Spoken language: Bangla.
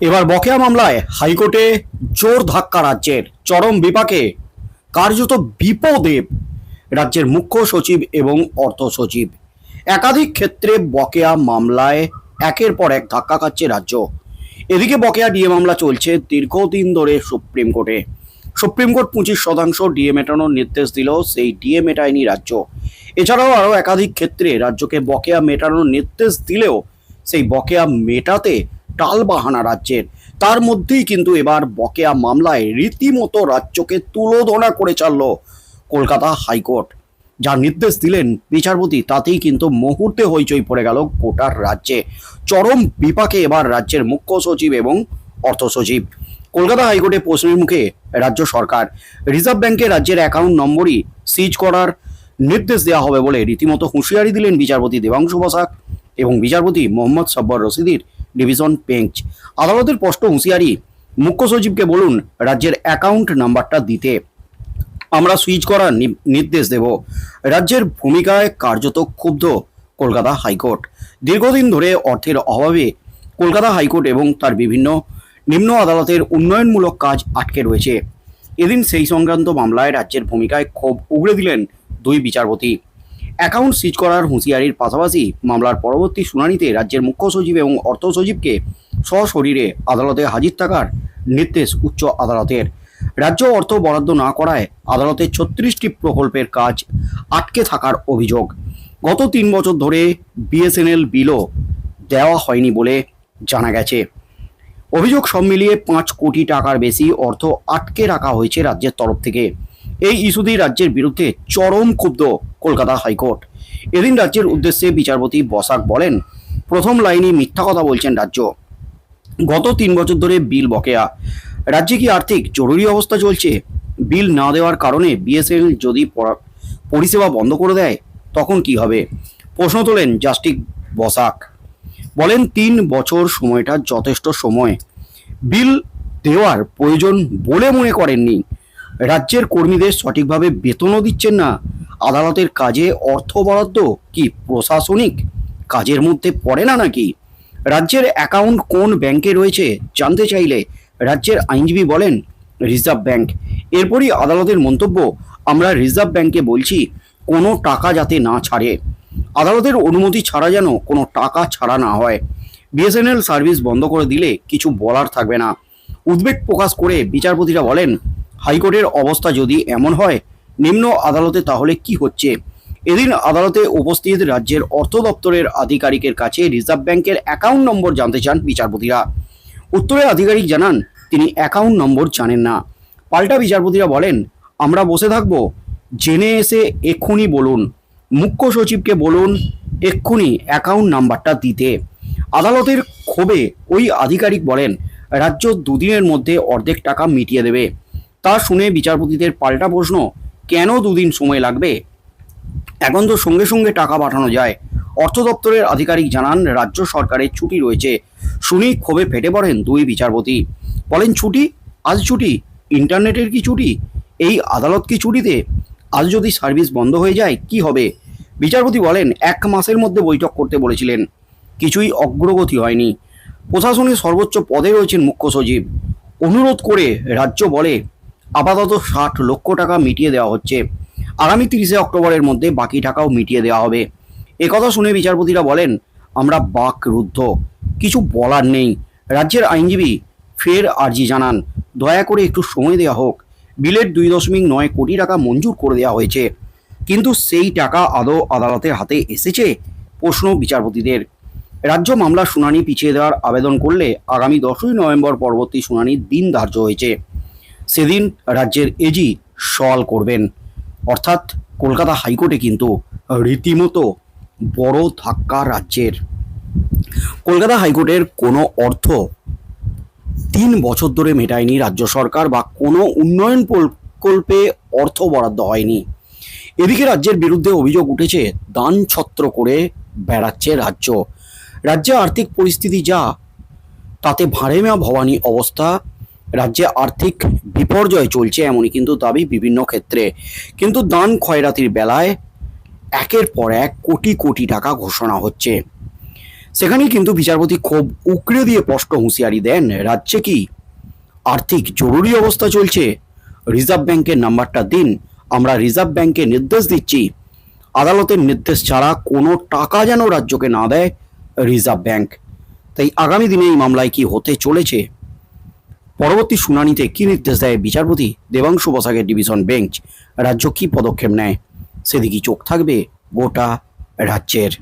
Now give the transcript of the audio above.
এবার বকেয়া মামলায় হাইকোর্টে জোর ধাক্কা রাজ্যের চরম বিপাকে কার্যত বিপদেব রাজ্যের মুখ্য সচিব এবং অর্থ সচিব। একাধিক ক্ষেত্রে বকেয়া মামলায় একের পর এক ধাক্কা খাচ্ছে রাজ্য। এদিকে বকেয়া ডিএ মামলা চলছে দীর্ঘদিন ধরে সুপ্রিম কোর্টে। সুপ্রিম কোর্ট পঁচিশ শতাংশ ডিএ মেটানোর নির্দেশ দিল সেই ডিএ মেটায়নি রাজ্য। এছাড়াও আরও একাধিক ক্ষেত্রে রাজ্যকে বকেয়া মেটানোর নির্দেশ দিলেও সেই বকেয়া মেটাতে টাল বাহানা রাজ্যের। তার মধ্যেই কিন্তু এবার বকেয়া মামলায় রীতিমতো রাজ্যকে তুলোধনা করে চালল কলকাতা হাইকোর্ট। যা নির্দেশ দিলেন বিচারপতি, তাতেই কিন্তু মুহূর্তে হইচই পড়ে গেল গোটার রাজ্যে। চরম বিপাকে এবার রাজ্যের মুখ্য সচিব এবং অর্থ সচিব। কলকাতা হাইকোর্টে প্রশ্নের মুখে রাজ্য সরকার, রিজার্ভ ব্যাংকের রাজ্যের অ্যাকাউন্ট নম্বরই সিজ করার নির্দেশ দেওয়া হবে বলে রীতিমতো হুঁশিয়ারি দিলেন বিচারপতি দেবাংশু বসাক এবং বিচারপতি মোহাম্মদ সব্বর রশিদির ডিভিশন বেঞ্চ। আদালতের স্পষ্ট হুঁশিয়ারি, মুখ্য সচিবকে বলুন, রাজ্যের অ্যাকাউন্ট নাম্বারটা দিতে। আমরা সুইচ করার নির্দেশ দেব। রাজ্যের ভূমিকায় কার্যত ক্ষুব্ধ কলকাতা হাইকোর্ট। দীর্ঘদিন ধরে অর্থের অভাবে কলকাতা হাইকোর্ট এবং তার বিভিন্ন নিম্ন আদালতের উন্নয়নমূলক কাজ আটকে রয়েছে। এদিন সেই সংক্রান্ত মামলায় রাজ্যের ভূমিকায় ক্ষোভ উগড়ে দিলেন দুই বিচারপতি। অ্যাকাউন্ট সিজ করার হুঁশিয়ারির পাশাপাশি মামলার পরবর্তী শুনানিতে রাজ্যের মুখ্য সচিব এবং অর্থ সচিবকে সশরীরে আদালতে হাজির থাকার নির্দেশ উচ্চ আদালতের। রাজ্য অর্থ বরাদ্দ না করায় আদালতের ছত্রিশটি প্রকল্পের কাজ আটকে থাকার অভিযোগ। গত তিন বছর ধরে বিএসএনএল বিলও দেওয়া হয়নি বলে জানা গেছে। অভিযোগ সব মিলিয়ে পাঁচ কোটি টাকার বেশি অর্থ আটকে রাখা হয়েছে রাজ্যের তরফ থেকে। এই ইস্যুতেই রাজ্যের বিরুদ্ধে চরম ক্ষুব্ধ কলকাতা হাইকোর্ট। এদিন রাজ্যের উদ্দেশ্যে বিচারপতি বসাক বলেন, প্রথম লাইনে মিথ্যা কথা বলছেন রাজ্য। গত তিন বছর ধরে বিল বকেয়া। রাজ্যে কি আর্থিক জরুরি অবস্থা চলছে? বিল না দেওয়ার কারণে বিএসএনএল যদি পরিষেবা বন্ধ করে দেয়, তখন কি হবে? প্রশ্ন তোলেন জাস্টিক বসাক। বলেন, তিন বছর সময়টা যথেষ্ট সময়। বিল দেওয়ার প্রয়োজন বলে মনে করেননি। রাজ্যের কর্মীদের সঠিকভাবে বেতনও দিচ্ছেন না। আদালতের কাজে অর্থ বরাদ্দ কি প্রশাসনিক কাজের মধ্যে পড়ে না নাকি? রাজ্যের অ্যাকাউন্ট কোন ব্যাংকে রয়েছে জানতে চাইলে রাজ্যের আইনজীবী বলেন, রিজার্ভ ব্যাংক। এরপরই আদালতের মন্তব্য, আমরা রিজার্ভ ব্যাংকে বলছি, কোনো টাকা যাতে না ছাড়ে। আদালতের অনুমতি ছাড়া যেন কোনো টাকা ছাড়া না হয়। বিএসএনএল সার্ভিস বন্ধ করে দিলে কিছু বলার থাকবে না। উদ্বেগ প্রকাশ করে বিচারপতিরা বলেন হাইকোর্টের অবস্থা যদি এমন হয়, নিম্ন আদালতে তাহলে কি হচ্ছে? এদিন আদালতে উপস্থিত রাজ্যের অর্থ দপ্তরের আধিকারিকের কাছে রিজার্ভ ব্যাংকের অ্যাকাউন্ট নম্বর জানতে চান বিচারপতিরা। উত্তরে আধিকারিক জানান, তিনি অ্যাকাউন্ট নম্বর জানেন না। পাল্টা বিচারপতিরা বলেন, আমরা বসে থাকব। জেনে এসে এক্ষুনি বলুন। মুখ্য সচিবকে বলুন এক্ষুনি অ্যাকাউন্ট নাম্বারটা দিতে। আদালতের ক্ষোভে ওই আধিকারিক বলেন, রাজ্য দুদিনের মধ্যে অর্ধেক টাকা মিটিয়ে দেবে। তা শুনে বিচারপতিদের পাল্টা প্রশ্ন, কেন দুদিন সময় লাগবে? এখন তো সঙ্গে সঙ্গে টাকা পাঠানো যায়। অর্থ দপ্তরের আধিকারিক জানান, রাজ্য সরকারের ছুটি রয়েছে। শুনি ক্ষোভে ফেটে পড়েন দুই বিচারপতি। বলেন, ছুটি? আজ ছুটি? ইন্টারনেটের কি ছুটি? এই আদালত কি ছুটিতে? আজ যদি সার্ভিস বন্ধ হয়ে যায়, কি হবে? বিচারপতি বলেন, এক মাসের মধ্যে বৈঠক করতে বলেছিলেন। কিছুই অগ্রগতি হয়নি। প্রশাসনের সর্বোচ্চ পদে রয়েছেন মুখ্য সচিব। অনুরোধ করে রাজ্য বলে আপাতত ষাট লক্ষ টাকা মিটিয়ে দেওয়া হচ্ছে। আগামী তিরিশে অক্টোবরের মধ্যে বাকি টাকাও মিটিয়ে দেওয়া হবে। একথা শুনে বিচারপতিরা বলেন, আমরা বাক রুদ্ধ কিছু বলার নেই। রাজ্যের আইনজীবী ফের আর্জি জানান, দয়া করে একটু সময় দেওয়া হোক। বিলের দুই দশমিক নয় কোটি টাকা মঞ্জুর করে দেওয়া হয়েছে। কিন্তু সেই টাকা আদৌ আদালতের হাতে এসেছে? প্রশ্ন বিচারপতিদের। রাজ্য মামলার শুনানি পিছিয়ে দেওয়ার আবেদন করলে আগামী দশই নভেম্বর পরবর্তী শুনানির দিন ধার্য হয়েছে। সেদিন রাজ্যের এজি সওয়াল করবেন। অর্থাৎ কলকাতা হাইকোর্টে কিন্তু রীতিমতো বড় ধাক্কা রাজ্যের। কলকাতা হাইকোর্টের কোনো অর্থ তিন বছর ধরে মেটায়নি রাজ্য সরকার বা কোনো উন্নয়ন প্রকল্পে অর্থ বরাদ্দ হয়নি। এদিকে রাজ্যের বিরুদ্ধে অভিযোগ উঠেছে, দান ছত্র করে বেড়াচ্ছে রাজ্য। রাজ্যে আর্থিক পরিস্থিতি যা, তাতে ভাড়েমা ভবানী অবস্থা রাজ্যে আর্থিক বিপর্যয় চলছে এমনই কিন্তু দাবি বিভিন্ন ক্ষেত্রে। কিন্তু দান খয়রাতির বেলায় একের পর এক কোটি কোটি টাকা ঘোষণা হচ্ছে। সেখানেই কিন্তু বিচারপতি খুব উকড়ে দিয়ে স্পষ্ট হুঁশিয়ারি দেন, রাজ্যে কি আর্থিক জরুরি অবস্থা চলছে? রিজার্ভ ব্যাংকের নাম্বারটা দিন, আমরা রিজার্ভ ব্যাংকে নির্দেশ দিচ্ছি। আদালতের নির্দেশ ছাড়া কোনো টাকা যেন রাজ্যকে না দেয় রিজার্ভ ব্যাংক। তাই আগামী দিনে এই মামলায় কি হতে চলেছে? পরবর্তী শুনানিতে কি নির্দেশ দেয় বিচারপতি দেবাংশু বসাকের ডিভিশন বেঞ্চ? রাজ্য কী পদক্ষেপ নেয়? সেদিকে চোখ থাকবে গোটা রাজ্যের?